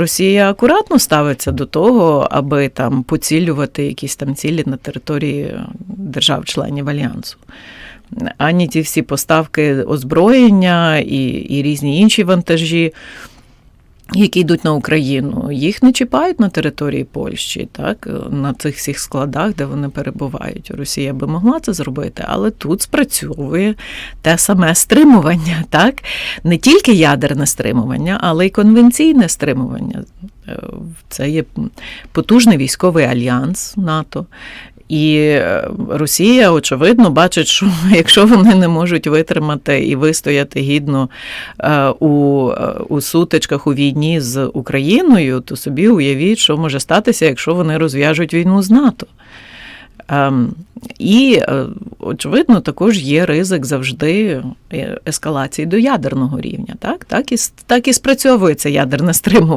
Росія акуратно ставиться до того, аби там поцілювати якісь там цілі на території держав-членів альянсу. Ані ті всі поставки озброєння і, і різні інші вантажі, які йдуть на Україну, їх не чіпають на території Польщі, так на цих всіх складах, де вони перебувають. Росія би могла це зробити, але тут спрацьовує те саме стримування, так не тільки ядерне стримування, але й конвенційне стримування. Е, Це є потужний військовий альянс НАТО. І е, Росія, очевидно, бачить, що якщо вони не можуть витримати і вистояти гідно е, у, е, у сутичках у війні з Україною, то собі уявіть, що може статися, якщо вони розв'яжуть війну з НАТО. Ем, І, очевидно, також є ризик завжди ескалації до ядерного рівня. Так, так, і, так і спрацьовується ядерне стримування.